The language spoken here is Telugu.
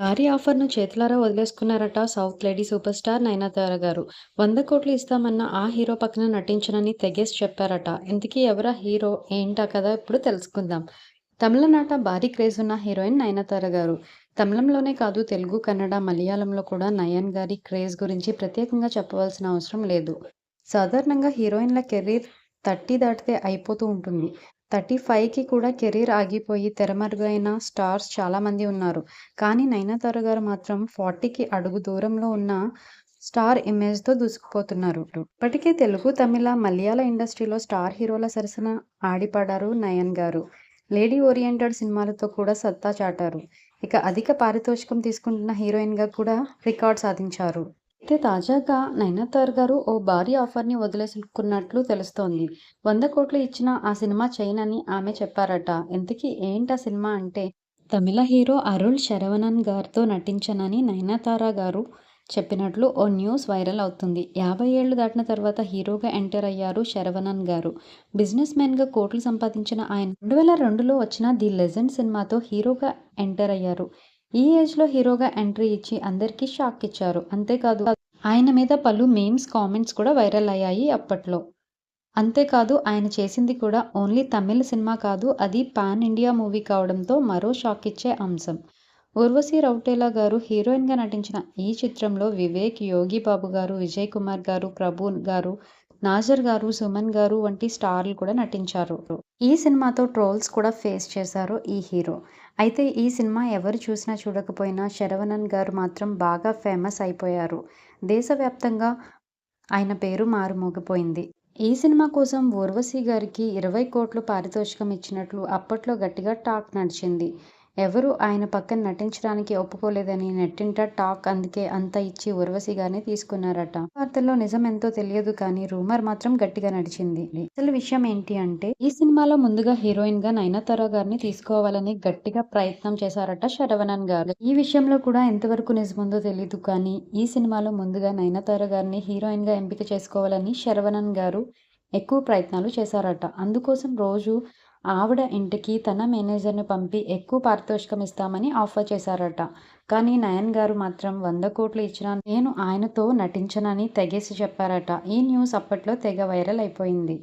భారీ ఆఫర్‌ను చేతులారా వదిలేసుకున్నారట south lady super star Nayanthara గారు. వంద కోట్లు ఇస్తామన్న ఆ హీరో పక్కన నటించనని తెగేసి చెప్పారట. ఇంతకీ ఎవరా హీరో? ఏంటా కదా ఇప్పుడు తెలుసుకుందాం. తమిళనాట భారీ క్రేజ్ ఉన్న హీరోయిన్ నయనతార గారు. తమిళంలోనే కాదు తెలుగు, కన్నడ, మలయాళంలో కూడా నయన్ గారి క్రేజ్ గురించి ప్రత్యేకంగా చెప్పవలసిన అవసరం లేదు. సాధారణంగా హీరోయిన్ల కెరీర్ థర్టీ దాటితే అయిపోతూ ఉంటుంది. థర్టీ ఫైవ్‌కి కూడా కెరీర్ ఆగిపోయి తెరమరుగైన స్టార్స్ చాలామంది ఉన్నారు. కానీ నయనతార గారు మాత్రం ఫార్టీకి అడుగు దూరంలో ఉన్న స్టార్ ఇమేజ్‌తో దూసుకుపోతున్నారు. ఇప్పటికే తెలుగు, తమిళ, మలయాళ ఇండస్ట్రీలో స్టార్ హీరోల సరసన ఆడిపాడారు నయన్ గారు. లేడీ ఓరియంటెడ్ సినిమాలతో కూడా సత్తా చాటారు. ఇక అధిక పారితోషికం తీసుకుంటున్న హీరోయిన్‌గా కూడా రికార్డ్ సాధించారు. అయితే తాజాగా నయనతార్ గారు ఓ భారీ ఆఫర్‌ని వదిలేసుకున్నట్లు తెలుస్తోంది. వంద కోట్లు ఇచ్చిన ఆ సినిమా చేయనని ఆమె చెప్పారట. ఇంతకీ ఆ సినిమా అంటే తమిళ హీరో అరుణ్ శరవణన్ గారితో నటించనని నయనతార గారు చెప్పినట్లు ఓ న్యూస్ వైరల్ అవుతుంది. యాభై ఏళ్ళు దాటిన తర్వాత హీరోగా ఎంటర్ అయ్యారు శరవణన్ గారు. బిజినెస్ మ్యాన్గా కోట్లు సంపాదించిన ఆయన రెండు వేల రెండులో వచ్చిన 'ది లెజెండ్' సినిమాతో హీరోగా ఎంటర్ అయ్యారు. ఈ ఏజ్‌లో హీరోగా ఎంట్రీ ఇచ్చి అందరికీ షాక్ ఇచ్చారు. అంతేకాదు ఆయన మీద పలు మేమ్స్ కామెంట్స్ కూడా వైరల్ అయ్యాయి అప్పట్లో. అంతేకాదు ఆయన చేసింది కూడా ఓన్లీ తమిళ్ సినిమా కాదు అది పాన్ ఇండియా మూవీ కావడంతో మరో షాక్ ఇచ్చే అంశం. ఉర్వశి రౌటేలా గారు హీరోయిన్‌గా నటించిన ఈ చిత్రంలో వివేక్, యోగి బాబు గారు, విజయ్ కుమార్ గారు, ప్రభు గారు, నాజర్ గారు, సుమన్ గారు వంటి స్టార్లు కూడా నటించారు. ఈ సినిమాతో ట్రోల్స్ కూడా ఫేస్ చేశారు ఈ హీరో. అయితే ఈ సినిమా ఎవరు చూసినా చూడకపోయినా శరవణన్ గారు మాత్రం బాగా ఫేమస్ అయిపోయారు. దేశవ్యాప్తంగా ఆయన పేరు మారుమోగిపోయింది. ఈ సినిమా కోసం ఊర్వశి గారికి ఇరవై కోట్లు పారితోషికం ఇచ్చినట్లు అప్పట్లో గట్టిగా టాక్ నడిచింది. ఎవరూ ఆయన పక్కన నటించడానికి ఒప్పుకోలేదని నెట్టింట టాక్ అందుకే అంత ఇచ్చి ఉర్వశి గారిని తీసుకున్నారట. వార్తల్లో నిజం ఎంతో తెలియదు కానీ రూమర్ మాత్రం గట్టిగా నడిచింది. అసలు విషయం ఏంటి అంటే ఈ సినిమాలో ముందుగా హీరోయిన్గా నయనతార గారిని తీసుకోవాలని గట్టిగా ప్రయత్నం చేశారట శరవణన్ గారు. ఈ విషయంలో కూడా ఎంతవరకు నిజముందో తెలియదు కానీ ఈ సినిమాలో ముందుగా నయనతార గారిని హీరోయిన్‌గా ఎంపిక చేసుకోవాలని శరవణన్ గారు ఎక్కువ ప్రయత్నాలు చేశారట. అందుకోసం రోజు ఆవిడ ఇంటికి తన మేనేజర్‌ని పంపి ఎక్కువ పారితోషికం ఇస్తామని ఆఫర్ చేశారట. కానీ నయన్ గారు మాత్రం వంద కోట్లు ఇచ్చినా నేను ఆయనతో నటించనని తెగేసి చెప్పారట. ఈ న్యూస్ అప్పట్లో తెగ వైరల్ అయిపోయింది.